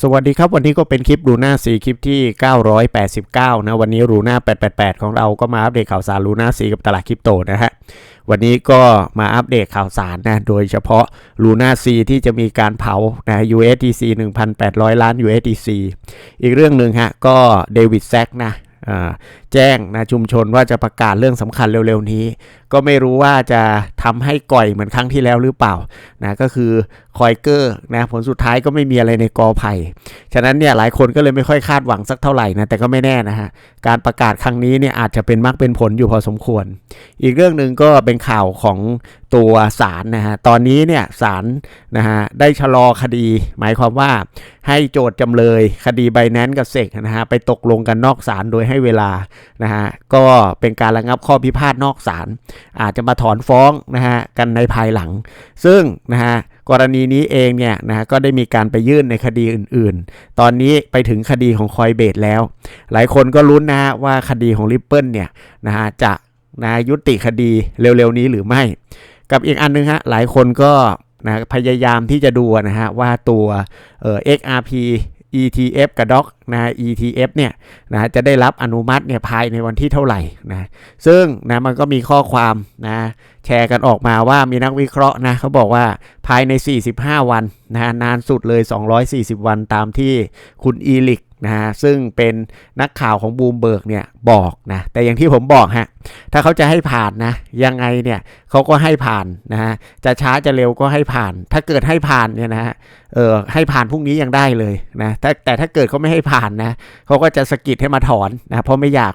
สวัสดีครับ วันนี้ก็เป็นคลิปรูน่าสีคลิปที่ 989 นะ วันนี้รูน่า888 ของเราก็มาอัปเดตข่าวสารรูน่าสีกับตลาดคริปโตนะฮะวันนี้ก็มาอัปเดตข่าวสารนะโดยเฉพาะลูน่าซีที่จะมีการเผานะ USDC 1,800 ล้าน USDC อีกเรื่องหนึ่งฮะก็เดวิดแซกนะอ่าแจ้งนะชุมชนว่าจะประกาศเรื่องสำคัญเร็วๆนี้ ก็ไม่รู้ว่าจะทำให้ก่อยเหมือนครั้งที่แล้วหรือเปล่านะก็คือคอยเกอร์นะผลสุดท้ายก็ไม่มีอะไรในกอไผ่ฉะนั้นเนี่ยหลายคนก็เลยไม่ค่อยคาดหวังสักเท่าไหร่นะแต่ก็ไม่แน่นะฮะการประกาศครั้งนี้เนี่ยอาจจะเป็นมากเป็นผลอยู่พอสมควร อีกเรื่องหนึ่งก็เป็นข่าวของตัวศาลนะฮะตอนนี้เนี่ยศาลนะฮะได้ชะลอคดี หมายความว่าให้โจทย์จำเลยคดีไบแนนกับเซกนะฮะไปตกลงกันนอกศาลโดยให้เวลานะฮะก็เป็นการระงับข้อพิพาทนอกศาลอาจจะมาถอนฟ้องนะฮะกันในภายหลัง ซึ่งนะฮะกรณีนี้เองเนี่ยนะฮะก็ได้มีการไปยื่นในคดีอื่นๆ ตอนนี้ไปถึงคดีของคอยเบดแล้ว หลายคนก็ลุ้นนะฮะว่าคดีของริปเปิลเนี่ยนะฮะจะนะยุติคดีเร็วๆนี้หรือไม่ กับอีกอันนึงฮะหลายคนก็นะพยายามที่จะดูนะฮะว่าตัวเอ่อ XRP ETF กับ DOC นะ ETF เนี่ยนะจะได้รับอนุมัติเนี่ยภายในวันที่เท่าไหร่นะซึ่งนะมันก็มีข้อความนะแชร์กันออกมาว่ามีนักวิเคราะห์นะเขาบอกว่าภายใน 45 วันนะนานสุดเลย 240 วันตามที่คุณอีลิกนะฮะซึ่งเป็นนักข่าวของบูมเบิร์กเนี่ย บอกนะแต่อย่างที่ผมบอกฮะถ้าเขาจะให้ผ่านนะยังไงเนี่ยเขาก็ให้ผ่านนะฮะจะช้าจะเร็วก็ให้ผ่าน ถ้าเกิดให้ผ่านเนี่ยนะฮะเออให้ผ่านพรุ่งนี้ยังได้เลยนะแต่แต่ถ้าเกิดเขาไม่ให้ผ่านนะเขาก็จะสกิดให้มาถอนนะเพราะไม่อยาก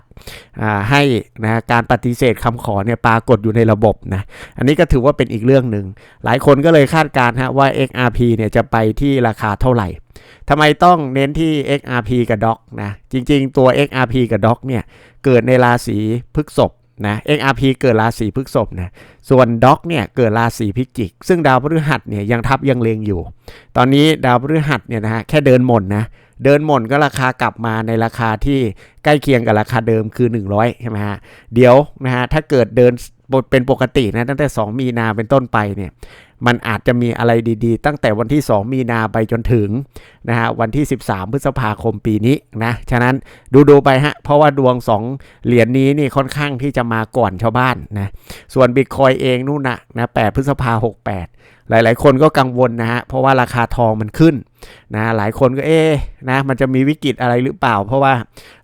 ให้นะการปฏิเสธคำขอเนี่ยปรากฏอยู่ในระบบนะอันนี้ก็ถือว่าเป็นอีกเรื่องหนึ่งหลายคนก็เลยคาดการณ์ฮะว่า XRP เนี่ยจะไปที่ราคาเท่าไหร่ทำไมต้องเน้นที่ XRP กับ DOC นะจริงๆ ตัว XRP กับ DOC เนี่ยเกิดในราศีพฤกษภนะ XRP เกิดราศีพฤกษภนะ ส่วน DOC เนี่ยเกิดราศีพิจิก ซึ่งดาวพฤหัสเนี่ยยังทับยังเลงอยู่ ตอนนี้ดาวพฤหัสเนี่ยนะฮะแค่เดินหม่นนะ เดินหม่นก็ราคากลับมาในราคาที่ใกล้เคียงกับราคาเดิมคือ 100 ใช่ไหมฮะ เดี๋ยวนะฮะถ้าเกิดเดินเป็นปกตินะตั้งแต่ 2 มีนาเป็นต้นไปเนี่ย มันอาจจะมีอะไรดีๆ ตั้งแต่วันที่ 2 มีนาไปจนถึงนะฮะวันที่ 13 พฤษภาคมปีนี้นะฉะนั้นดูดูไปฮะเพราะว่าดวง 2 เหรียญนี้นี่ค่อนข้างที่จะมาก่อนชาวบ้านนะส่วนบิตคอยเองนู่นนะนะ8พฤษภา68หลาย ๆ คนก็กังวลนะฮะเพราะว่าราคาทองมันขึ้นนะหลายคนก็เอ๊นะมันจะมีวิกฤตอะไรหรือเปล่า เพราะว่า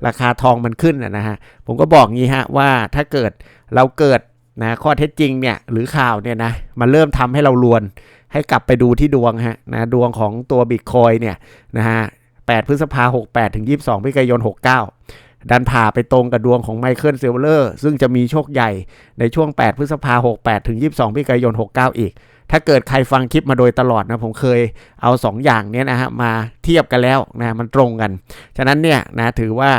ราคาทองมันขึ้นนะฮะผมก็บอกงี้ฮะว่าถ้าเกิดเราเกิด นะข้อเท็จจริงเนี่ยหรือข่าวเนี่ยนะมันเริ่มทำให้เราลวนให้กลับไปดูที่ดวงฮะนะดวงของตัวบิตคอยเนี่ยนะฮะ8พฤษภา68ถึง22พฤศจิกายน69ดันผ่าไปตรงกับดวงของไมเคิลเซลเลอร์ซึ่งจะมีโชคใหญ่ในช่วง 8 พฤษภา68ถึง22พฤศจิกายน69อีก ถ้าเกิดใครฟังคลิปมาโดยตลอดนะผมเคยเอา 2 อย่างเนี้ยนะฮะมาเทียบกันแล้วนะมันตรงกัน ฉะนั้นเนี่ยนะถือว่า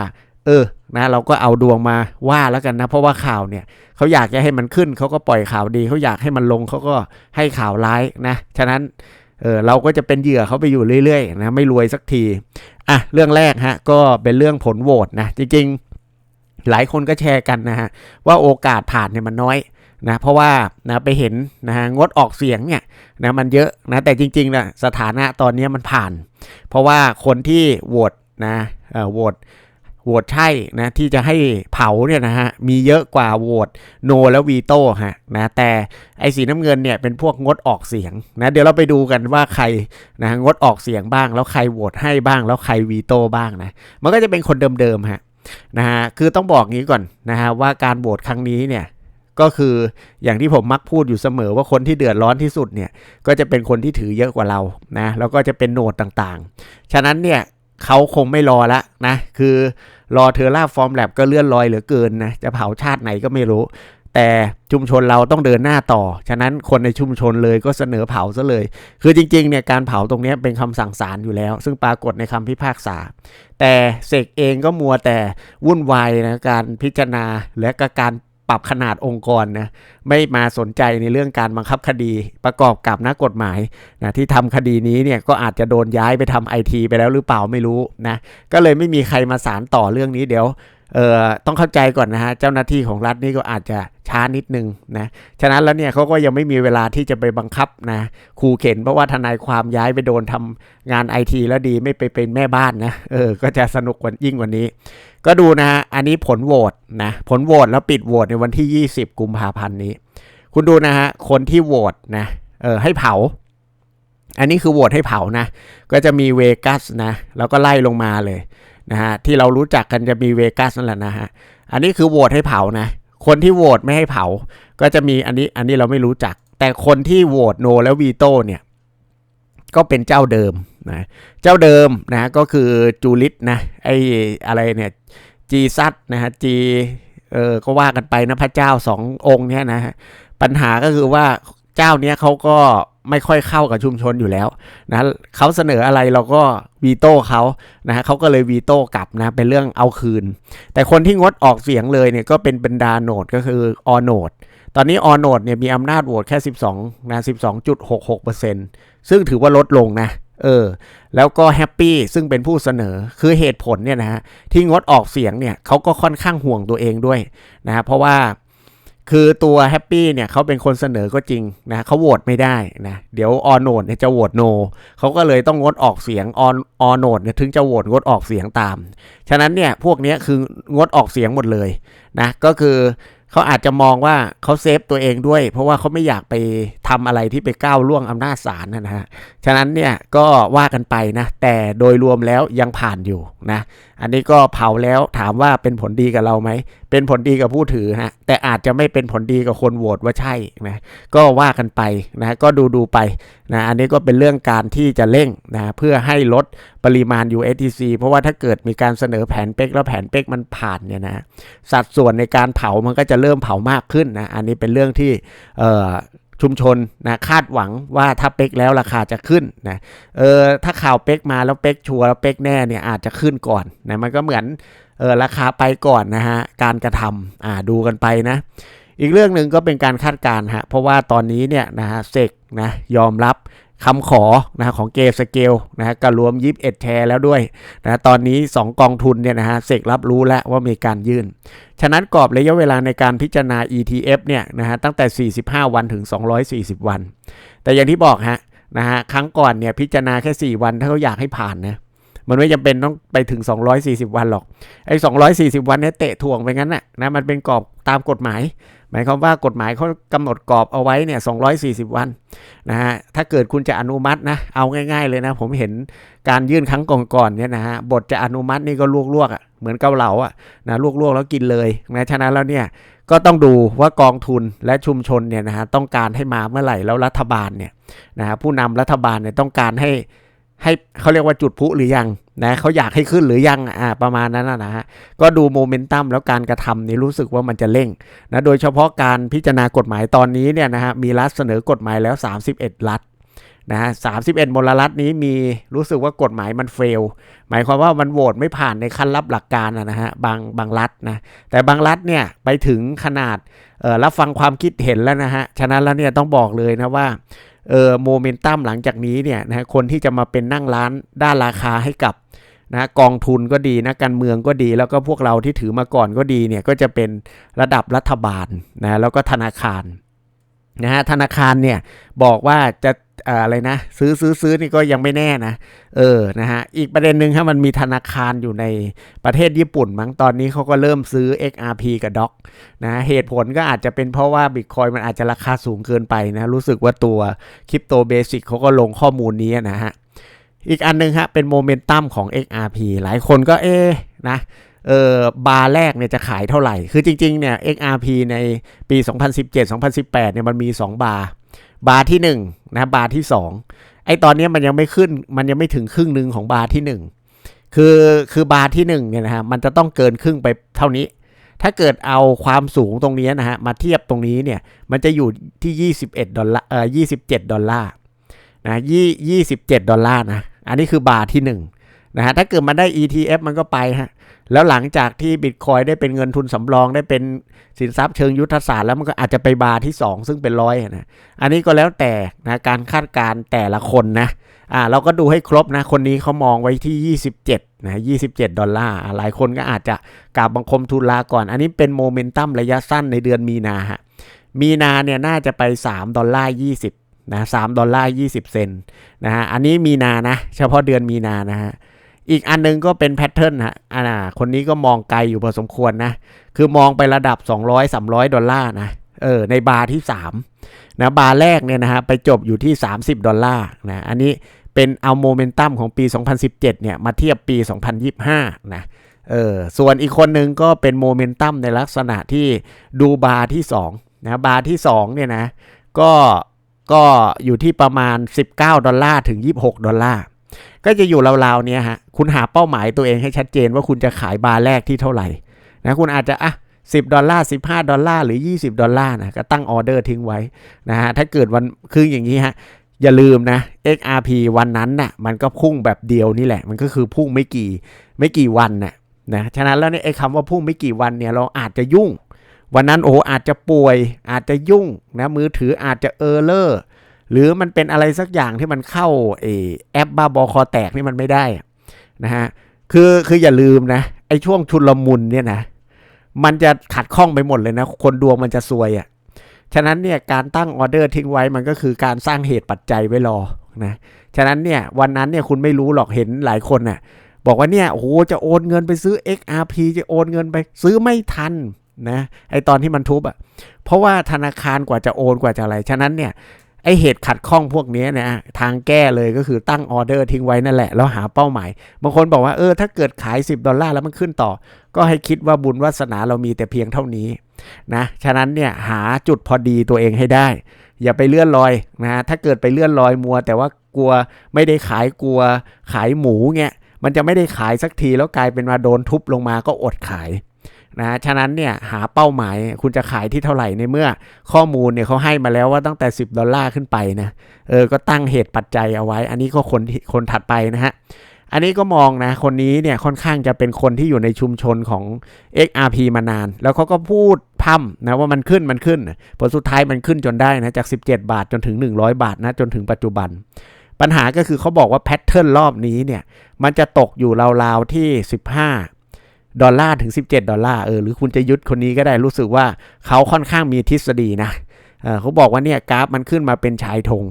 เออนะเราก็เอาดวงมาว่าแล้วกันนะ เพราะว่าข่าวเนี่ยเขาอยากจะให้มันขึ้นเขาก็ปล่อยข่าวดีเขาอยากให้มันลงเขาก็ให้ข่าวร้ายนะฉะนั้นเออเราก็จะเป็นเหยื่อเขาไปอยู่เรื่อยๆนะไม่รวยสักทีอะเรื่องแรกฮะก็เป็นเรื่องผลโหวตนะจริงๆ หลายคนก็แชร์กันนะฮะว่าโอกาสผ่านเนี่ยมันน้อยนะเพราะว่านะไปเห็นนะฮะงดออกเสียงเนี่ยนะมันเยอะนะแต่จริงๆนะสถานะตอนนี้มันผ่าน เพราะว่าคนที่โหวตนะเออโหวต โหวตใช่นะที่จะให้เผาเนี่ยนะฮะมีเยอะกว่าโหวตโนแล้ววีโต้ฮะนะแต่ไอ้สีน้ำเงินเนี่ยเป็นพวกงดออกเสียงนะเดี๋ยวเราไปดูกันว่าใครนะงดออกเสียงบ้าง แล้วใครโหวตให้บ้าง แล้วใครวีโต้บ้างนะมันก็จะเป็นคนเดิมๆฮะนะฮะคือต้องบอกงี้ก่อนนะฮะว่าการโหวตครั้งนี้เนี่ยก็คืออย่างที่ผมมักพูดอยู่เสมอว่าคนที่เดือดร้อนที่สุดเนี่ยก็จะเป็นคนที่ถือเยอะกว่าเรานะแล้วก็จะเป็นโหนดต่างๆ ฉะนั้นเนี่ย เขาคงไม่รอละนะ คือรอเทอร่าฟอร์มแลบก็เลื่อนลอยเหลือเกินนะ จะเผาชาติไหนก็ไม่รู้ แต่ชุมชนเราต้องเดินหน้าต่อ ฉะนั้นคนในชุมชนเลยก็เสนอเผาซะเลย คือจริงๆเนี่ยการเผาตรงนี้เป็นคำสั่งศาลอยู่แล้ว ซึ่งปรากฏในคำพิพากษา แต่เสกเองก็มัวแต่วุ่นวายนะการพิจารณาและก็การ ปรับขนาดองค์กรนะไม่มาสนใจในเรื่องการบังคับคดีประกอบกับนักกฎหมายนะที่ทำคดีนี้เนี่ยก็อาจจะโดนย้ายไปทำไอทีไปแล้วหรือเปล่าไม่รู้นะก็เลยไม่มีใครมาสารต่อเรื่องนี้เดี๋ยวเอ่อต้องเข้าใจก่อนนะฮะเจ้าหน้าที่ของรัฐนี่ก็อาจจะช้านิดนึงนะฉะนั้นแล้วเนี่ยเขาก็ยังไม่มีเวลาที่จะไปบังคับนะขู่เข็นเพราะว่าทนายความย้ายไปโดนทำงานไอทีแล้วดีไม่ไปเป็นแม่บ้านนะเออก็จะสนุกกว่ายิ่งกว่านี้ ก็ดูนะฮะ อันนี้ผลโหวตนะ ผลโหวตแล้วปิดโหวตในวันที่ 20 กุมภาพันธ์นี้ คุณดูนะฮะ คนที่โหวตนะ เออให้เผา อันนี้คือโหวตให้เผานะ ก็จะมีเวกัสนะ แล้วก็ไล่ลงมาเลยนะฮะ ที่เรารู้จักกันจะมีเวกัสนั่นแหละนะฮะ อันนี้คือโหวตให้เผานะ คนที่โหวตไม่ให้เผา ก็จะมีอันนี้ อันนี้เราไม่รู้จัก แต่คนที่โหวตโนแล้ววีโต้เนี่ย ก็เป็นเจ้าเดิมนะเจ้าเดิมนะก็คือจูลิตนะไออะไรเนี่ยจีซัตนะฮะจีเออก็ว่ากันไปนะพระเจ้าสององค์เนี่ยนะปัญหาก็คือว่าเจ้าเนี้ยเขาก็ไม่ค่อยเข้ากับชุมชนอยู่แล้วนะเขาเสนออะไรเราก็วีโต้เขานะฮะเขาก็เลยวีโต้กลับนะเป็นเรื่องเอาคืน แต่คนที่งดออกเสียงเลยเนี่ยก็เป็นบรรดาโหนดก็คือออโหนด ตอนนี้ออนโนดเนี่ยมีอำนาจโหวตแค่ 12นะ12.66%ซึ่งถือว่าลดลงนะเออแล้วก็แฮปปี้ซึ่งเป็นผู้เสนอคือเหตุผลเนี่ยนะฮะที่งดออกเสียงเนี่ยเขาก็ค่อนข้างห่วงตัวเองด้วยนะเพราะว่าคือตัวแฮปปี้เนี่ยเขาเป็นคนเสนอก็จริงนะเขาโหวตไม่ได้นะเดี๋ยวออโนดเนี่ยจะโหวตโนเขาก็เลยต้องงดออกเสียงออนออโนดเนี่ยถึงจะโหวตงดออกเสียงตาม ฉะนั้นเนี่ยพวกนี้คืองดออกเสียงหมดเลยนะก็คือ เขาอาจจะมองว่าเขาเซฟตัวเองด้วย เพราะว่าเขาไม่อยากไปทำอะไรที่ไปก้าวล่วงอำนาจศาลนะฮะ ฉะนั้นเนี่ยก็ว่ากันไปนะ แต่โดยรวมแล้วยังผ่านอยู่นะอันนี้ก็เผาแล้วถามว่าเป็นผลดีกับเราไหม เป็นผลดีกับผู้ถือฮะ แต่อาจจะไม่เป็นผลดีกับคนโหวตว่าใช่นะ ก็ว่ากันไปนะ ก็ดูดูไปนะ อันนี้ก็เป็นเรื่องการที่จะเร่งนะ เพื่อให้ลดปริมาณ USDC เพราะว่าถ้าเกิดมีการเสนอแผนเป๊กแล้วแผนเป๊กมันผ่านเนี่ยนะ สัดส่วนในการเผามันก็จะเริ่มเผามากขึ้นนะ อันนี้เป็นเรื่องที่เอ่อ ชุมชนนะคาดหวังว่าถ้าเป๊กแล้วราคาจะขึ้นนะเออถ้าข่าวเป๊กมาแล้วเป๊กชัวร์แล้วเป๊กแน่เนี่ยอาจจะขึ้นก่อนนะมันก็เหมือนเออราคาไปก่อนนะฮะการกระทำอ่าดูกันไปนะ อีกเรื่องหนึ่งก็เป็นการคาดการณ์ฮะเพราะว่าตอนนี้เนี่ยนะฮะเซกนะยอมรับ คำขอนะของเกสเกลนะฮะก็รวมยิบเอ็ดแชร์แล้วด้วยนะตอนนี้ 2 กองทุนเนี่ยนะฮะเซกรับรู้แล้วว่ามีการยื่น ฉะนั้นกรอบระยะเวลาในการพิจารณา ETF เนี่ยนะฮะตั้งแต่ 45 วันถึง 240 วัน แต่อย่างที่บอกฮะนะฮะครั้งก่อนเนี่ยพิจารณาแค่ 4 วันถ้าเขาอยากให้ผ่านนะมันไม่จำเป็นต้องไปถึง 240 วันหรอกไอ้240 วันเนี่ยเตะถ่วงไปงั้นน่ะนะมันเป็นกรอบตามกฎหมาย หมายความว่ากฎหมายเขากำหนดกรอบเอาไว้เนี่ย240 วันนะฮะถ้าเกิดคุณจะอนุมัตินะเอาง่ายๆเลยนะ ผมเห็นการยื่นครั้งก่อนๆเนี่ยนะฮะบทจะอนุมัตินี่ก็ลวกๆอะเหมือนเกาเหลาอะนะลวกๆแล้วกินเลยนะฉะนั้นแล้วเนี่ยก็ต้องดูว่ากองทุนและชุมชนเนี่ยนะฮะต้องการให้มาเมื่อไหร่แล้วรัฐบาลเนี่ยนะฮะผู้นำรัฐบาลเนี่ยต้องการให้ ให้เขาเรียกว่าจุดพุหรือยังนะเขาอยากให้ขึ้นหรือยังอ่าประมาณนั้นนะฮะก็ดูโมเมนตัมแล้วการกระทำนี่รู้สึกว่ามันจะเร่งนะโดยเฉพาะการพิจารณากฎหมายตอนนี้เนี่ยนะฮะมีรัฐเสนอกฎหมายแล้ว 31 รัฐนะฮะ31มลรัฐนี้มีรู้สึกว่ากฎหมายมันเฟล หมายความว่ามันโหวตไม่ผ่านในขั้นรับหลักการนะฮะบางบางรัฐนะแต่บางรัฐเนี่ยไปถึงขนาดเออรับฟังความคิดเห็นแล้วนะฮะฉะนั้นแล้วเนี่ยต้องบอกเลยนะว่า เออโมเมนตัมหลังจากนี้เนี่ยนะคนที่จะมาเป็นนั่งร้านด้านราคาให้กับนะกองทุนก็ดีนะการเมืองก็ดี แล้วก็พวกเราที่ถือมาก่อนก็ดีเนี่ยก็จะเป็นระดับรัฐบาลนะแล้วก็ธนาคารนะฮะธนาคารเนี่ยบอกว่าจะ อะไรนะ ซื้อซื้อซื้อนี่ก็ยังไม่แน่นะ เออนะฮะอีกประเด็นหนึ่งถ้ามันมีธนาคารอยู่ในประเทศญี่ปุ่นมั้งตอนนี้เขาก็เริ่มซื้อ XRP กับด็อกนะเหตุผลก็อาจจะเป็นเพราะว่าบิตคอยมันอาจจะราคาสูงเกินไปนะ รู้สึกว่าตัวคริปโตเบสิกเขาก็ลงข้อมูลนี้นะฮะอีกอันนึงฮะเป็นโมเมนตัมของ XRP หลายคนก็เอ๊นะเออบาร์แรกเนี่ยจะขายเท่าไหร่ คือจริงๆเนี่ย XRP ในปี 2017-2018เนี่ยมันมี 2 บาร์ บาร์ที่1นะบาร์ที่2ไอตอนนี้มันยังไม่ขึ้นมันยังไม่ถึงครึ่งหนึ่งของบาร์ที่ 1 คือคือบาร์ที่1เนี่ยนะฮะมันจะต้องเกินครึ่งไปเท่านี้ ถ้าเกิดเอาความสูงตรงนี้นะฮะมาเทียบตรงนี้เนี่ยมันจะอยู่ที่ 21ดอลลาร์เอ่อ27 ดอลลาร์นะยี่27 ดอลลาร์นะอันนี้คือบาร์ที่1 นะฮะถ้าเกิดมันได้ ETF มันก็ไปฮะแล้วหลังจากที่บิตคอยได้เป็นเงินทุนสำรองได้เป็นสินทรัพย์เชิงยุทธศาสตร์แล้วมันก็อาจจะไปบาร์ที่ 2 ซึ่งเป็นร้อยนะอันนี้ก็แล้วแต่นะการคาดการแต่ละคนนะอ่าเราก็ดูให้ครบนะ คนนี้เขามองไว้ที่ 27นะ27 ดอลลาร์หลายคนก็อาจจะกราบบังคมทุนลาก่อน อันนี้เป็นโมเมนตัมระยะสั้นในเดือนมีนาฮะมีนาเนี่ยน่าจะไป 3 ดอลลาร์ 20นะ3ดอลลาร์ 20 เซนนะฮะอันนี้มีนานะ เฉพาะเดือนมีนานะฮะ อีกอันนึงก็เป็นแพทเทิร์นฮะอ่าคนนี้ก็มองไกลอยู่พอสมควรนะ คือมองไประดับ 200 300 ดอลลาร์นะ เออ ในบาร์ที่ 3 นะ บาร์แรกเนี่ยนะฮะ ไปจบอยู่ที่ 30 ดอลลาร์นะ อันนี้เป็นเอาโมเมนตัมของปี 2017 เนี่ย มาเทียบปี 2025 นะ เออ ส่วนอีกคนหนึ่งก็เป็นโมเมนตัมในลักษณะที่ดูบาร์ที่2นะ บาร์ที่2เนี่ยนะ ก็ ก็อยู่ที่ประมาณ 19 ดอลลาร์ถึง 26 ดอลลาร์ ก็จะอยู่ราวๆเนี้ยฮะคุณหาเป้าหมายตัวเองให้ชัดเจนว่าคุณจะขายบาร์แรกที่เท่าไหร่นะคุณอาจจะอะ10 ดอลลาร์ 15 ดอลลาร์ หรือ 20 ดอลลาร์นะก็ตั้งออเดอร์ทิ้งไว้นะฮะถ้าเกิดวันคืออย่างนี้ฮะอย่าลืมนะ XRP วันนั้นน่ะมันก็พุ่งแบบเดียวนี่แหละ มันก็คือพุ่งไม่กี่ไม่กี่วันน่ะนะฉะนั้นแล้วเนี่ยไอ้คำว่าพุ่งไม่กี่วันเนี่ยเราอาจจะยุ่ง วันนั้นโอ้อาจจะป่วยอาจจะยุ่งนะมือถืออาจจะเออร์เลอร์ หรือมันเป็นอะไรสักอย่างที่มันเข้าเอแอปบ้าบอคอแตกนี่มันไม่ได้นะฮะคือคืออย่าลืมนะไอ้ช่วงชุลมุนเนี่ยนะมันจะขัดข้องไปหมดเลยนะ คนดวงมันจะซวยอะ่ะฉะนั้นเนี่ยการตั้งออเดอร์ทิ้งไว้มันก็คือการสร้างเหตุปัจจัยไว้รอนะฉะนั้นเนี่ยวันนั้นเนี่ยคุณไม่รู้หรอกเห็นหลายคนน่ะบอกว่าเนี่ยโอ้โหจะโอนเงินไปซื้อ XRP จะโอนเงินไปซื้อไม่ทันนะไอตอนที่มันทุบอะ่ะเพราะว่าธนาคารกว่าจะโอนกว่าจะอะไร ฉะนั้นเนี่ย ไอเหตุขัดข้องพวกนี้นะทางแก้เลยก็คือตั้งออเดอร์ทิ้งไว้นั่นแหละ แล้วหาเป้าหมาย บางคนบอกว่าเออถ้าเกิดขาย 10 ดอลลาร์แล้วมันขึ้นต่อ ก็ให้คิดว่าบุญวาสนาเรามีแต่เพียงเท่านี้นะฉะนั้นเนี่ยหาจุดพอดีตัวเองให้ได้ อย่าไปเลื่อนลอยนะถ้าเกิดไปเลื่อนลอยมัว แต่ว่ากลัวไม่ได้ขายกลัวขายหมูเงี้ยมันจะไม่ได้ขายสักทีแล้วกลายเป็นว่าโดนทุบลงมาก็อดขาย นะฉะนั้นเนี่ยหาเป้าหมายคุณจะขายที่เท่าไหร่ในเมื่อ ข้อมูลเนี่ยเขาให้มาแล้วว่าตั้งแต่ 10 ดอลลาร์ขึ้นไปนะเออก็ตั้งเหตุปัจจัยเอาไว้ อันนี้ก็คนคนถัดไปนะฮะอันนี้ก็มองนะ คนนี้เนี่ยค่อนข้างจะเป็นคนที่อยู่ในชุมชนของ XRP มานาน แล้วเขาก็พูดพั่มนะว่ามันขึ้นมันขึ้น ผลสุดท้ายมันขึ้นจนได้นะ จาก 17 บาทจนถึง 100 บาทนะ จนถึงปัจจุบัน ปัญหาก็คือเขาบอกว่าแพทเทิร์นรอบนี้เนี่ย มันจะตกอยู่ราวๆที่ 15 ดอลลาร์ถึง 17 ดอลลาร์เออหรือคุณจะยุดคนนี้ก็ได้รู้สึกว่าเขาค่อนข้างมีทฤษฎีนะเเขาบอกว่าเนี่ยกราฟมันขึ้นมาเป็นชายธง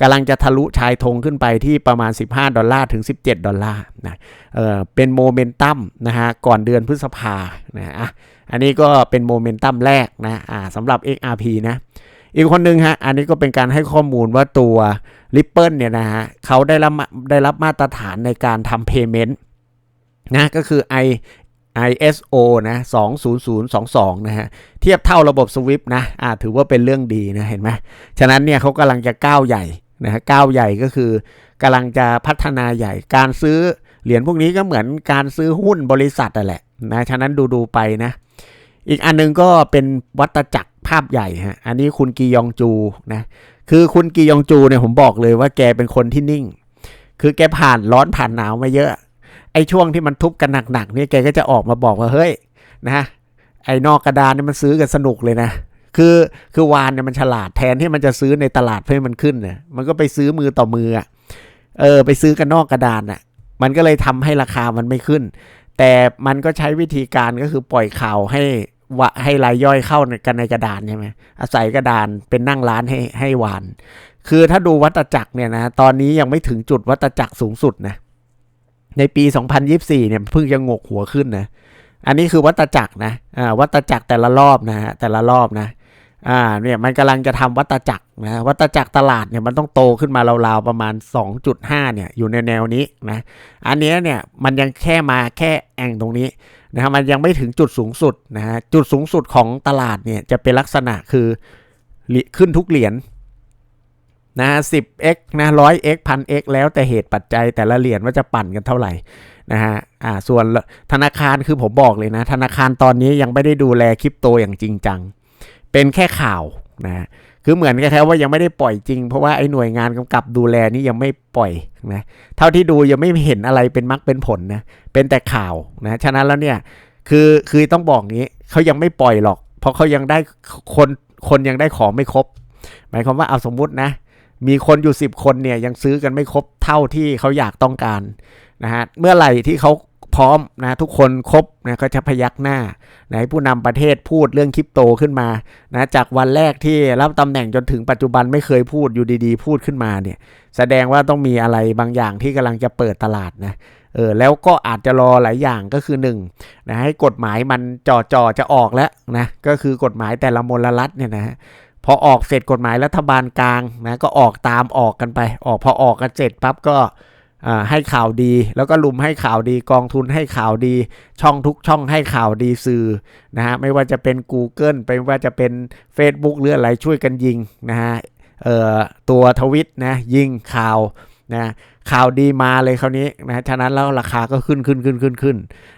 กำลังจะทะลุชายธงขึ้นไปที่ประมาณ 15 ดอลลาร์ถึง 17 ดอลลาร์นะเออเป็นโมเมนตัมนะฮะก่อนเดือนพฤษภานะอะอันนี้ก็เป็นโมเมนตัมแรกนะอ่าสำหรับ XRP นะอีกคนหนึ่งฮะ อันนี้ก็เป็นการให้ข้อมูลว่าตัว Ripple เนี่ยนะฮะเขาได้รับได้รับมาตรฐานในการทำ payment นะก็คือ I ISO นะ20022 นะฮะ เทียบเท่าระบบ SWIFT นะอ่าถือว่าเป็นเรื่องดีนะ เห็นไหมฉะนั้นเนี่ยเขากำลังจะก้าวใหญ่นะฮะก้าวใหญ่ก็คือกำลังจะพัฒนาใหญ่ การซื้อเหรียญพวกนี้ก็เหมือนการซื้อหุ้นบริษัทนั่นแหละนะฉะนั้นดูดูไปนะ อีกอันนึงก็เป็นวัตจักรภาพใหญ่ฮะอันนี้คุณกียองจูนะคือคุณกียองจูเนี่ยผมบอกเลยว่าแกเป็นคนที่นิ่ง คือแกผ่านร้อนผ่านหนาวมาเยอะ ไอ้ช่วงที่มันทุบกันหนักๆเนี่ยแกก็จะออกมาบอกว่าเฮ้ยนะไอ้นอกกระดานเนี่ยมันซื้อกันสนุกเลยนะคือคือวานเนี่ยมันฉลาดแทนที่มันจะซื้อในตลาดเพื่อมันขึ้นเนี่ยมันก็ไปซื้อมือต่อมืออะเออไปซื้อกันนอกกระดานอะ มันก็เลยทำให้ราคามันไม่ขึ้น แต่มันก็ใช้วิธีการก็คือปล่อยข่าวให้วะให้รายย่อยเข้ากันในกระดานใช่ไหมอาศัยกระดานเป็นนั่งร้านให้ให้วาน คือถ้าดูวัตจักรเนี่ยนะตอนนี้ยังไม่ถึงจุดวัตจักรสูงสุดนะ ในปี 2024 เนี่ยเพิ่งจะงกหัวขึ้นนะ อันนี้คือวัตจักรนะ อ่า วัตจักรแต่ละรอบนะฮะ แต่ละรอบนะ อ่า เนี่ยมันกำลังจะทำวัตจักรนะ วัตจักรตลาดเนี่ยมันต้องโตขึ้นมาราวๆประมาณ 2.5 เนี่ย อยู่ในแนวนี้นะ อันนี้เนี่ยมันยังแค่มาแค่แองตรงนี้นะฮะ มันยังไม่ถึงจุดสูงสุดนะฮะ จุดสูงสุดของตลาดเนี่ยจะเป็นลักษณะคือขึ้นทุกเหรียญ นะสิบ x นะร้อย x พัน x แล้วแต่เหตุปัจจัยแต่ละเหรียญว่าจะปั่นกันเท่าไหร่นะฮะอ่าส่วนธนาคารคือผมบอกเลยนะ ธนาคารตอนนี้ยังไม่ได้ดูแลคริปโตอย่างจริงจัง เป็นแค่ข่าวนะคือคือเหมือนกับแค่ว่ายังไม่ได้ปล่อยจริง เพราะว่าไอ้หน่วยงานกำกับดูแลนี่ยังไม่ปล่อยนะเท่าที่ดูยังไม่เห็นอะไรเป็นมรรคเป็นผลนะเป็นแต่ข่าวนะฉะนั้นแล้วเนี่ยคือคือต้องบอกงี้เขายังไม่ปล่อยหรอก เพราะเขายังได้คนคนยังได้ของไม่ครบ หมายความว่าเอาสมมุตินะ มีคนอยู่ 10 คนเนี่ยยังซื้อกันไม่ครบเท่าที่เขาอยากต้องการนะฮะเมื่อไหร่ที่เขาพร้อมนะทุกคนครบนะก็จะพยักหน้าให้ผู้นำประเทศพูดเรื่องคริปโตขึ้นมานะจากวันแรกที่รับตำแหน่งจนถึงปัจจุบันไม่เคยพูดอยู่ดีๆ พูดขึ้นมาเนี่ย แสดงว่าต้องมีอะไรบางอย่างที่กำลังจะเปิดตลาดนะเออแล้วก็อาจจะรอหลายอย่างก็คือ1นนะให้กฎหมายมันจ่อจอจะออกแล้วนะก็คือกฎหมายแต่ละมลรัฐเนี่ยนะ พอออกเสร็จกฎหมายรัฐบาลกลางนะก็ออกตามออกกันไป ออกพอออกกันเสร็จปั๊บก็ให้ข่าวดี แล้วก็ลุมให้ข่าวดีกองทุนให้ข่าวดี ช่องทุกช่องให้ข่าวดีสื่อนะฮะไม่ว่าจะเป็น Google ไม่ว่าจะเป็น Facebook หรืออะไรช่วยกันยิงนะฮะตัวทวิตนะยิงข่าวนะ ข่าวดีมาเลยคราวนี้นะฉะนั้นแล้วราคาก็ขึ้นขึ้นขึ้นขึ้นขึ้น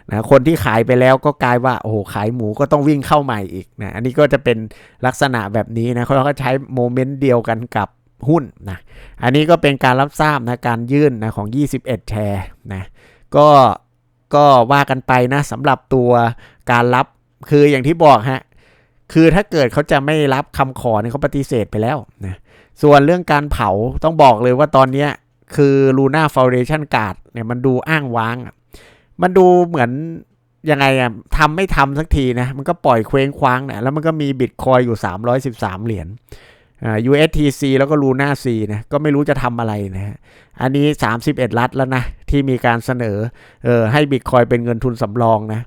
นะคนที่ขายไปแล้วก็กลายว่าโอ้โหขายหมูก็ต้องวิ่งเข้าใหม่อีกนะอันนี้ก็จะเป็นลักษณะแบบนี้นะเขาก็ใช้โมเมนต์เดียวกันกับหุ้นนะอันนี้ก็เป็นการรับทราบนะการยื่นนะของ 21 แชร์นะก็ก็ว่ากันไปนะสำหรับตัวการรับคืออย่างที่บอกฮะคือถ้าเกิดเขาจะไม่รับคำขอเนี่ยเขาปฏิเสธไปแล้วนะส่วนเรื่องการเผาต้องบอกเลยว่าตอนนี้ คือ Luna Foundation Card เนี่ยมันดูอ้างว้าง มันดูเหมือนยังไงอะทำไม่ทำสักทีนะ มันก็ปล่อยเคว้งคว้างนะแล้วมันก็มีบิตคอยอยู่ 313 เหรียญ USTC แล้วก็ Luna C นะก็ไม่รู้จะทำอะไรนะฮะอันนี้ 31 ลัฐแล้วนะ ที่มีการเสนอเออให้บิตคอยเป็นเงินทุนสำรองนะ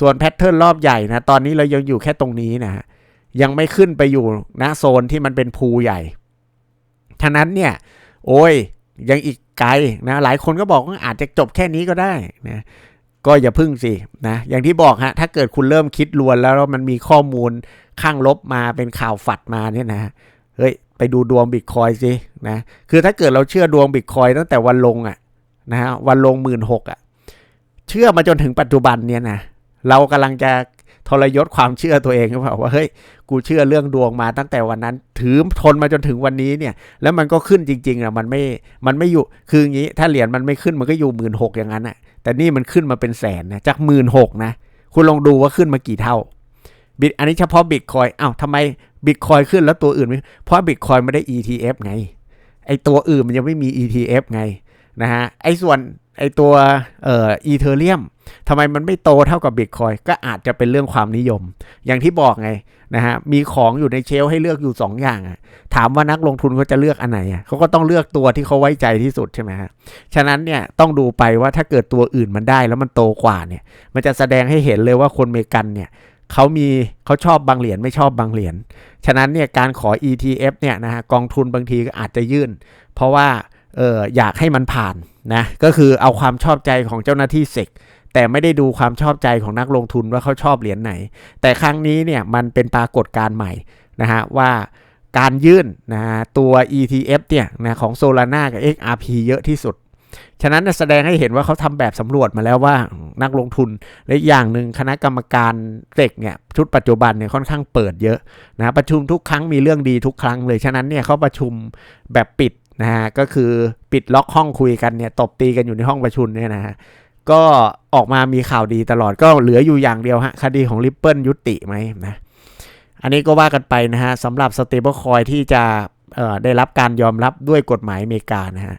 ส่วนแพทเทิร์นรอบใหญ่นะ ตอนนี้เรายังอยู่แค่ตรงนี้นะฮะยังไม่ขึ้นไปอยู่นะโซนที่มันเป็นภูใหญ่ ฉะนั้นเนี่ย โอ้ย ยังอีกไกลนะหลายคนก็บอกว่าอาจจะจบแค่นี้ก็ได้นะก็อย่าพึ่งสินะอย่างที่บอกฮะถ้าเกิดคุณเริ่มคิดลวนแล้วมันมีข้อมูลข้างลบมาเป็นข่าวฝัดมาเนี่ยนะเฮ้ยไปดูดวงบิตคอยสินะคือถ้าเกิดเราเชื่อดวงบิตคอยตั้งแต่วันลงอะ่ะนะฮะวันลงหมื่นหกอะเชื่อมาจนถึงปัจจุบันเนี่ยนะเรากำลังจะ ทรยศความเชื่อตัวเองหรือเปล่าว่าเฮ้ยกูเชื่อเรื่องดวงมาตั้งแต่วันนั้น ถือทนมาจนถึงวันนี้เนี่ย แล้วมันก็ขึ้นจริงๆอะมันไม่มันไม่อยู่คืออย่างนี้ ถ้าเหรียญมันไม่ขึ้นมันก็อยู่หมื่นหกอย่างนั้นอะแต่นี่มันขึ้นมาเป็นแสนนะจากหมื่นหกนะคุณลองดูว่าขึ้นมากี่เท่าบิตอันนี้เฉพาะบิตคอยอ้าวทำไมบิตคอยขึ้นแล้วตัวอื่นไม่เพราะบิตคอยไม่ได้ ETF ไงไอตัวอื่นมันยังไม่มี ETF ไงนะฮะไอส่วนไอตัวเอ่ออีเทเรียม ทำไมมันไม่โตเท่ากับบิตคอยก็อาจจะเป็นเรื่องความนิยม อย่างที่บอกไงนะฮะมีของอยู่ในเชลให้เลือกอยู่ 2 อย่างอะถามว่านักลงทุนเขาจะเลือกอันไหนอะเขาก็ต้องเลือกตัวที่เขาไว้ใจที่สุดใช่ไหมฮะฉะนั้นเนี่ยต้องดูไปว่าถ้าเกิดตัวอื่นมันได้แล้วมันโตกว่าเนี่ย มันจะแสดงให้เห็นเลยว่าคนเมกันเนี่ยเขามีเขาชอบบางเหรียญไม่ชอบบางเหรียญ ฉะนั้นเนี่ยการขอ ETF เนี่ยนะฮะกองทุนบางทีก็อาจจะยื่น เพราะว่าเอออยากให้มันผ่านนะก็คือเอาความชอบใจของเจ้าหน้าที่เซก แต่ไม่ได้ดูความชอบใจของนักลงทุนว่าเขาชอบเหรียญไหน แต่ครั้งนี้เนี่ยมันเป็นปรากฏการณ์ใหม่นะฮะว่าการยื่นนะฮะตัว ETF เนี่ยนะของ Solana กับ XRP เยอะที่สุด ฉะนั้นแสดงให้เห็นว่าเขาทำแบบสำรวจมาแล้วว่านักลงทุนและอย่างหนึ่งคณะกรรมการเด็กเนี่ยชุดปัจจุบันเนี่ยค่อนข้างเปิดเยอะนะประชุมทุกครั้งมีเรื่องดีทุกครั้งเลย ฉะนั้นเนี่ยเขาประชุมแบบปิดนะฮะก็คือปิดล็อกห้องคุยกันเนี่ยตบตีกันอยู่ในห้องประชุมเนี่ยนะฮะ ก็ออกมามีข่าวดีตลอดก็เหลืออยู่อย่างเดียวฮะคดีของริปเปิลยุติไหมนะอันนี้ก็ว่ากันไปนะฮะสำหรับสเตเบิลคอยที่จะได้รับการยอมรับด้วยกฎหมายอเมริกานะฮะ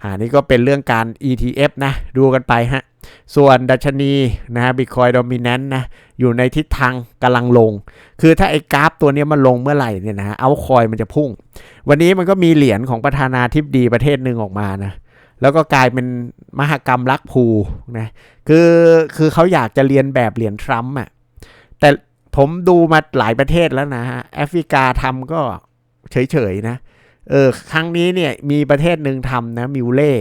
อ่านี่ก็เป็นเรื่องการ ETF นะ ดูกันไปฮะ ส่วนดัชนีนะฮะบิตคอยดอมิเนนต์นะ อยู่ในทิศทางกำลังลง คือถ้าไอ้กราฟตัวนี้มันลงเมื่อไหร่เนี่ยนะเอาคอยมันจะพุ่ง วันนี้มันก็มีเหรียญของประธานาธิบดีประเทศหนึ่งออกมานะ แล้วก็กลายเป็นมหกรรมรักภูนะคือคือเขาอยากจะเรียนแบบเหรียญทรัมป์อะแต่ผมดูมาหลายประเทศแล้วนะฮะแอฟริกาทำก็เฉยๆนะเออครั้งนี้เนี่ยมีประเทศหนึ่งทำนะมิวเล่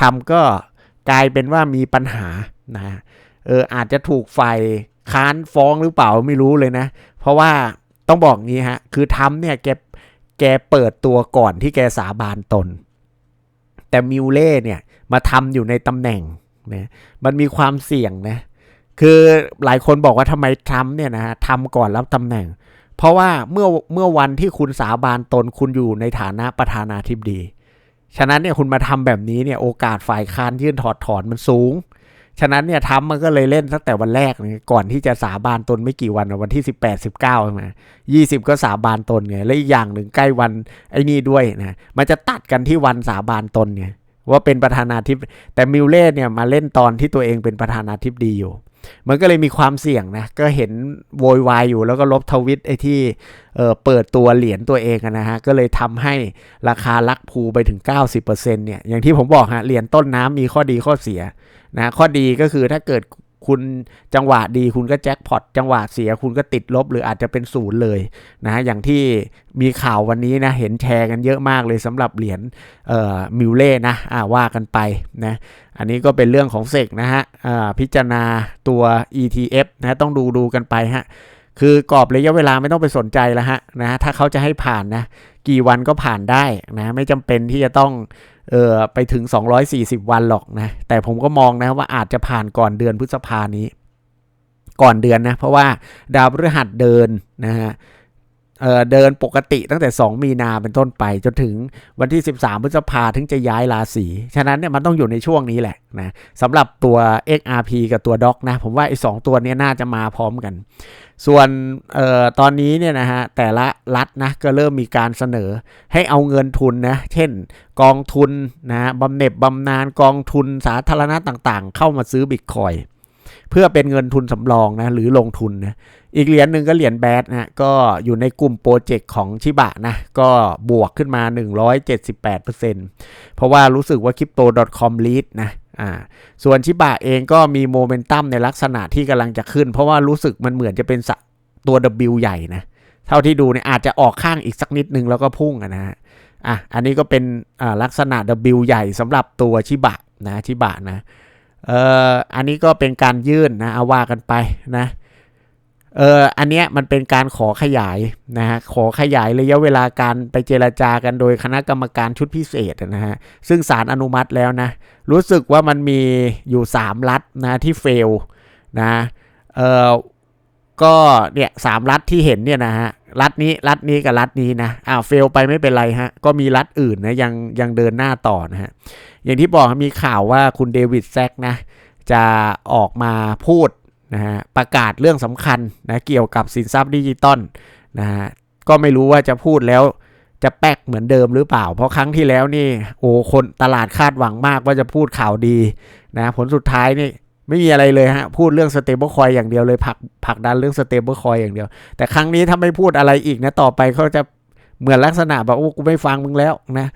ทำก็กลายเป็นว่ามีปัญหานะเอออาจจะถูกไฟค้านฟ้องหรือเปล่าไม่รู้เลยนะ เพราะว่าต้องบอกงี้ฮะ คือทำเนี่ยแกแกเปิดตัวก่อนที่แกสาบานตน แต่มิวเล่เนี่ยมาทำอยู่ในตำแหน่งนะมันมีความเสี่ยงนะคือหลายคนบอกว่าทำไมทำเนี่ยนะทำก่อนรับตำแหน่ง เพราะว่าเมื่อเมื่อวันที่คุณสาบานตนคุณอยู่ในฐานะประธานาธิบดี ฉะนั้นเนี่ยคุณมาทำแบบนี้เนี่ยโอกาสฝ่ายค้านยื่นถอดถอนมันสูง ฉะนั้นเนี่ยทำมันก็เลยเล่นตั้งแต่วันแรกเลยก่อนที่จะสาบานตนไม่กี่วันวันที่ 18 19ใช่ไหมยี่สิบก็สาบานตนไงและอีกอย่างหนึ่งใกล้วันไอ้นี่ด้วยนะมันจะตัดกันที่วันสาบานตนไงว่าเป็นประธานาธิบดีแต่มิลเล่เนี่ยมาเล่นตอนที่ตัวเองเป็นประธานาธิบดีอยู่ มันก็เลยมีความเสี่ยงนะ ก็เห็นโวยวายอยู่แล้วก็ลบทวิตไอ้ที่เเปิดตัวเหรียญตัวเองนะฮะ ก็เลยทำให้ราคาลักพูไปถึง 90%เนี่ย อย่างที่ผมบอกฮะ เหรียญต้นน้ำมีข้อดีข้อเสียนะ ข้อดีก็คือถ้าเกิด คุณจังหวะดีคุณก็แจ็คพอตจังหวะเสียคุณก็ติดลบ หรืออาจจะเป็นศูนย์เลยนะอย่างที่มีข่าววันนี้นะเห็นแชร์กันเยอะมากเลยสำหรับเหรียญเอ่อมิวเล่นะอ่าว่ากันไปนะอันนี้ก็เป็นเรื่องของเซกนะฮะอ่าพิจารณาตัว ETF นะต้องดูดูกันไปฮะคือกรอบระยะเวลาไม่ต้องไปสนใจแล้วฮะนะถ้าเขาจะให้ผ่านนะกี่วันก็ผ่านได้นะไม่จำเป็นที่จะต้อง เออไปถึง 240 วันหรอกนะ แต่ผมก็มองนะว่าอาจจะผ่านก่อนเดือนพฤษภานี้ ก่อนเดือนนะ เพราะว่าดาวพฤหัสเดินนะฮะ เเดินปกติตั้งแต่ 2 มีนาเป็นต้นไป จนถึงวันที่ 13 พฤษภาถึงจะย้ายราศี ฉะนั้นเนี่ยมันต้องอยู่ในช่วงนี้แหละนะสำหรับตัว XRP กับตัว DOC นะ ผมว่าไอ้สตัวนี้น่าจะมาพร้อมกัน ส่วนออตอนนี้เนี่ยนะฮะแต่ละรัฐนะก็เริ่มมีการเสนอให้เอาเงินทุนนะ เช่นกองทุนนะบำเหน็บบำนาญกองทุนสาธารณะต่างๆ เข้ามาซื้อบิตคอย เพื่อเป็นเงินทุนสำรองนะหรือลงทุนนะอีกเหรียญหนึ่งก็เหรียญแบดนะก็อยู่ในกลุ่มโปรเจกต์ของชิบะนะก็บวกขึ้นมา 178%เพราะว่ารู้สึกว่า crypto.com lead นะอ่าส่วนชิบะเองก็มีโมเมนตัมในลักษณะที่กำลังจะขึ้น เพราะว่ารู้สึกมันเหมือนจะเป็นตัว W ใหญ่นะเท่าที่ดูเนี่ยอาจจะออกข้างอีกสักนิดนึงแล้วก็พุ่งนะฮะอะอันนี้ก็เป็นอ่าลักษณะ W ใหญ่สำหรับตัวชิบะนะชิบะนะ เอออันนี้ก็เป็นการยื่นนะเอาว่ากันไปนะเอออันเนี้ยมันเป็นการขอขยายนะฮะขอขยายระยะเวลาการไปเจรจากันโดยคณะกรรมการชุดพิเศษนะฮะซึ่งศาลอนุมัติแล้วนะ รู้สึกว่ามันมีอยู่ 3 รัฐนะที่เฟลนะเออ ก็เนี่ยสามรัฐที่เห็นเนี่ยนะฮะรัฐนี้รัฐนี้กับรัฐนี้นะอ้าวเฟลไปไม่เป็นไรฮะ ก็มีรัฐอื่นนะยังยังเดินหน้าต่อนะฮะ อย่างที่บอกมีข่าวว่าคุณเดวิดแซกนะ จะออกมาพูดนะฮะประกาศเรื่องสำคัญนะเกี่ยวกับสินทรัพย์ดิจิตอลนะฮะก็ไม่รู้ว่าจะพูดแล้วจะแป๊กเหมือนเดิมหรือเปล่า เพราะครั้งที่แล้วนี่โอ้คนตลาดคาดหวังมากว่าจะพูดข่าวดีนะผลสุดท้ายนี่ ไม่มีอะไรเลยฮะ พูดเรื่องสเตเบิลคอยอย่างเดียวเลยผักผักดันเรื่องสเตเบิลคอยอย่างเดียว แต่ครั้งนี้ถ้าไม่พูดอะไรอีกนะ ต่อไปเขาจะเหมือนลักษณะแบบโอ้กูไม่ฟังมึงแล้วนะ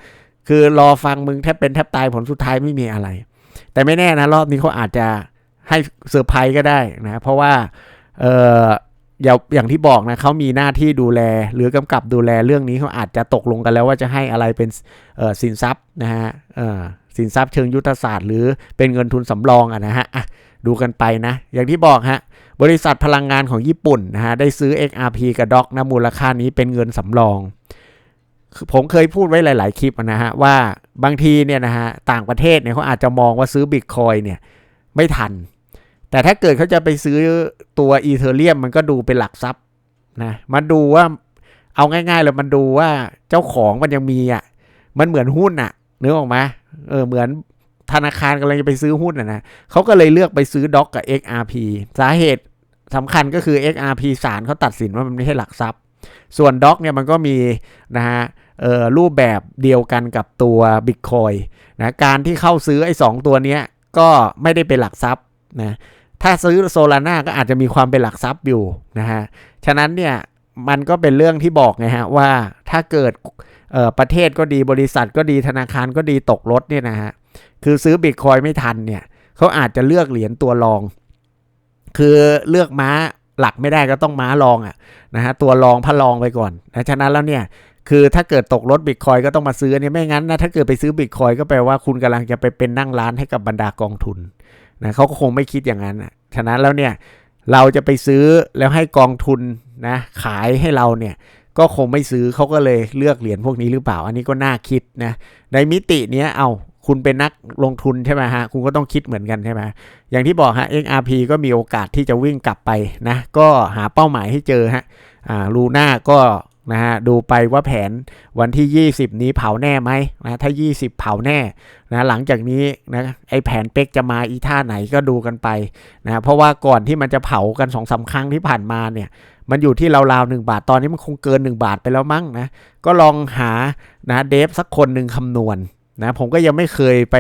คือรอฟังมึงแทบเป็นแทบตายผลสุดท้ายไม่มีอะไร แต่ไม่แน่นะ รอบนี้เขาอาจจะให้เซอร์ไพรส์ก็ได้นะ เพราะว่าเอออย่างอย่างที่บอกนะเขามีหน้าที่ดูแล หรือกำกับดูแลเรื่องนี้เขาอาจจะตกลงกันแล้วว่าจะให้อะไรเป็นสินทรัพย์นะฮะ สินทรัพย์เชิงยุทธศาสตร์หรือเป็นเงินทุนสำรองอะนะฮะดูกันไปนะ อย่างที่บอกฮะบริษัทพลังงานของญี่ปุ่นนะฮะได้ซื้อ XRP กับด็อกนะมูลค่านี้เป็นเงินสำรองผมเคยพูดไว้หลาย ๆ คลิปนะฮะว่าบางทีเนี่ยนะฮะต่างประเทศเนี่ยเขาอาจจะมองว่าซื้อบิตคอยเนี่ยไม่ทัน แต่ถ้าเกิดเขาจะไปซื้อตัวอีเทเรียมมันก็ดูเป็นหลักทรัพย์นะมาดูว่าเอาง่าย ๆ เลยมันดูว่าเจ้าของมันยังมีอะมันเหมือนหุ้นอะนึกออกไหม เออเหมือนธนาคารกำลังจะไปซื้อหุ้นอะนะเขาก็เลยเลือกไปซื้อด็อกกับ XRP สาเหตุสำคัญก็คือ XRP ศาลเขาตัดสินว่ามันไม่ใช่หลักทรัพย์ ส่วนด็อกเนี่ยมันก็มีนะฮะรูปแบบเดียวกันกับตัว Bitcoin นะการที่เข้าซื้อไอ้สตัวนี้ก็ไม่ได้เป็นหลักทรัพย์นะถ้าซื้อโซลาร่าก็อาจจะมีความเป็นหลักทรัพย์อยู่นะฮะ ฉะนั้นเนี่ย มันก็เป็นเรื่องที่บอกไงฮะว่าถ้าเกิดประเทศก็ดีบริษัทก็ดีธนาคารก็ดีตกรถเนี่ยนะฮะคือซื้อบิตคอยไม่ทันเนี่ยเขาอาจจะเลือกเหรียญตัวรอง คือเลือกม้าหลักไม่ได้ก็ต้องม้ารองอะนะฮะตัวรองพะรองไปก่อนนะฉะนั้นแล้วเนี่ยคือถ้าเกิดตกรถบิตคอยก็ต้องมาซื้อเนี่ยไม่งั้นนะถ้าเกิดไปซื้อบิตคอยก็แปลว่าคุณกำลังจะไปเป็นนั่งร้านให้กับบรรดากองทุนนะเขาก็คงไม่คิดอย่างนั้นนะฉะนั้นแล้วเนี่ย เราจะไปซื้อแล้วให้กองทุนนะขายให้เราเนี่ยก็คงไม่ซื้อเขาก็เลยเลือกเหรียญพวกนี้หรือเปล่า อันนี้ก็น่าคิดนะในมิติเนี้ยเอาคุณเป็นนักลงทุนใช่ไหมฮะ คุณก็ต้องคิดเหมือนกันใช่ไหมอย่างที่บอกฮะ XRP ก็มีโอกาสที่จะวิ่งกลับไปนะ ก็หาเป้าหมายให้เจอฮะ อ่าลูน่าก็ นะฮะดูไปว่าแผนวันที่ 20 นี้เผาแน่ไหมนะถ้า 20 เผาแน่นะหลังจากนี้นะไอแผนเป็กจะมาอีท่าไหนก็ดูกันไปนะเพราะว่าก่อนที่มันจะเผากัน2อสาครั้งที่ผ่านมาเนี่ยมันอยู่ที่ราวๆ1บาทตอนนี้มันคงเกิน 1 บาทไปแล้วมั้งนะก็ลองหานะเดฟสักคนหนึ่งคำนวณนะผมก็ยังไม่เคยไป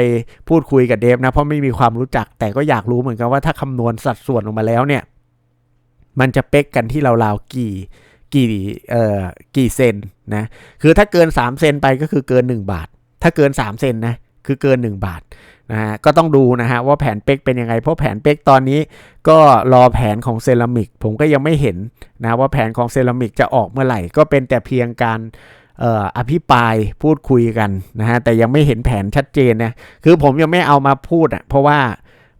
พูดคุยกับเดฟนะเพราะไม่มีความรู้จักแต่ก็อยากรู้เหมือนกันว่าถ้าคำนวณสัดส่วนออกมาแล้วเนี่ยมันจะเป๊กกันที่ราวๆกี่ กี่เอ่อกี่เซนนะคือถ้าเกิน 3 เซนไปก็คือเกิน 1 บาท ถ้าเกิน 3 เซนนะคือเกิน 1 บาทนะฮะก็ต้องดูนะฮะว่าแผนเป็กเป็นยังไง เพราะแผนเป็กตอนนี้ก็รอแผนของเซรามิก ผมก็ยังไม่เห็นนะว่าแผนของเซรามิกจะออกเมื่อไหร่ ก็เป็นแต่เพียงการอภิปรายพูดคุยกันนะฮะแต่ยังไม่เห็นแผนชัดเจนนะคือผมยังไม่เอามาพูดอะเพราะว่า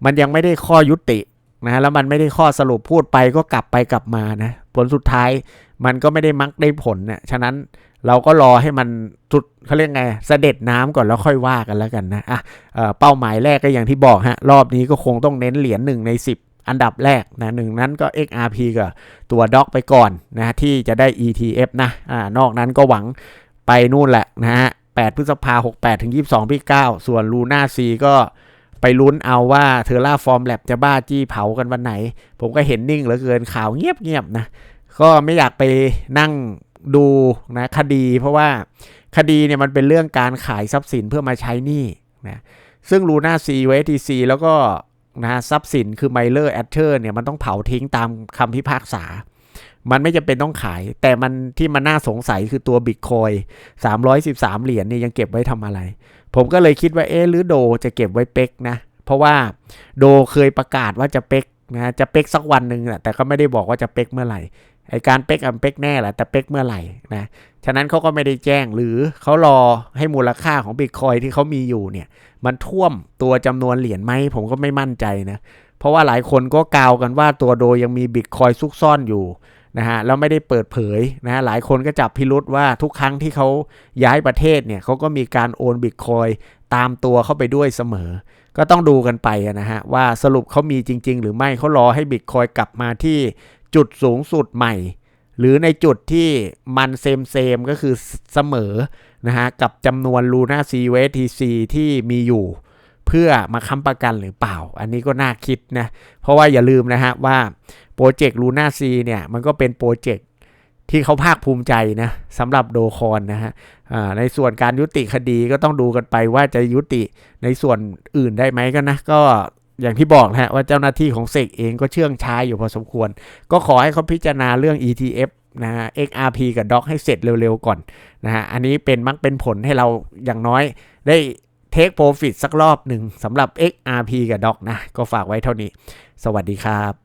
มันยังไม่ได้ข้อยุตินะแล้วมันไม่ได้ข้อสรุปพูดไปก็กลับไปกลับมานะผลสุดท้าย มันก็ไม่ได้มักได้ผลเนี่ยฉะนั้นเราก็รอให้มันสุดเขาเรียกไงเสด็จน้ำก่อนแล้วค่อยว่ากันแล้วกันนะอะเป้าหมายแรกก็อย่างที่บอกฮะรอบนี้ก็คงต้องเน้นเหรียญหนึ่งใน 10 อันดับแรกนะหนึ่งนั้นก็ XRP กับตัวด็อกไปก่อนนะที่จะได้ ETF นะอ่านอกนั้นก็หวังไปนู่นแหละนะฮะ8พฤษภา68ถึง22พี่9ส่วนลูน่าซีก็ไปลุ้นเอาว่าเทอร่าฟอร์มแลบจะบ้าจี้เผากันวันไหน ผมก็เห็นนิ่งเหลือเกินข่าวเงียบๆนะ ก็ไม่อยากไปนั่งดูนะคดี เพราะว่าคดีเนี่ยมันเป็นเรื่องการขายทรัพย์สินเพื่อมาใช้หนี้นะซึ่งลูน่าซีเวทีซีแล้วก็นะทรัพย์สินคือไมเลอร์แอดเทอร์เนี่ยมันต้องเผาทิ้งตามคำพิพากษา มันไม่จำเป็นต้องขาย แต่มันที่มันน่าสงสัยคือตัวบิตคอย313 เหรียญนี่ยังเก็บไว้ทำอะไร ผมก็เลยคิดว่าเอ๊หรือโดจะเก็บไว้เป็กนะ เพราะว่าโดเคยประกาศว่าจะเป็กนะจะเป็กสักวันหนึ่งแหละแต่ก็ไม่ได้บอกว่าจะเป็กเมื่อไหร่ ไอการเป๊กอันเป๊กแน่แหละแต่เป๊กเมื่อไหร่นะฉะนั้นเขาก็ไม่ได้แจ้งหรือเขารอให้มูลค่าของบิตคอยที่เขามีอยู่เนี่ย มันท่วมตัวจำนวนเหรียญไหมผมก็ไม่มั่นใจนะเพราะว่าหลายคนก็กล่าวกันว่าตัวโดยังมีบิตคอยซุกซ่อนอยู่นะฮะแล้วไม่ได้เปิดเผยนะหลายคนก็จับพิรุษว่าทุกครั้งที่เขาย้ายประเทศเนี่ยเขาก็มีการโอนบิตคอยตามตัวเข้าไปด้วยเสมอ ก็ต้องดูกันไปนะฮะว่าสรุปเขามีจริง ๆ หรือไม่เขารอให้บิตคอยกลับมาที่ จุดสูงสุดใหม่ หรือในจุดที่มันเซมเซมก็คือเสมอนะฮะกับจำนวนลูน่าซีเวทีซีที่มีอยู่เพื่อมาค้ำประกันหรือเปล่า อันนี้ก็น่าคิดนะ เพราะว่าอย่าลืมนะฮะว่าโปรเจกต์ลูน่าซีเนี่ยมันก็เป็นโปรเจกต์ที่เขาภาคภูมิใจนะสำหรับโดคอนนะฮะในส่วนการยุติคดีก็ต้องดูกันไปว่าจะยุติในส่วนอื่นได้ไหมก็นะ ก็ อย่างที่บอกนะฮะว่าเจ้าหน้าที่ของเซกเองก็เชื่องช้าอยู่พอสมควร ก็ขอให้เขาพิจารณาเรื่อง ETF นะฮะ XRP กับ DOC ให้เสร็จเร็วๆก่อนนะฮะอันนี้เป็นมักเป็นผลให้เราอย่างน้อยได้เทคโปรฟิตสักรอบหนึ่งสำหรับ XRP กับ DOC นะ ก็ฝากไว้เท่านี้ สวัสดีครับ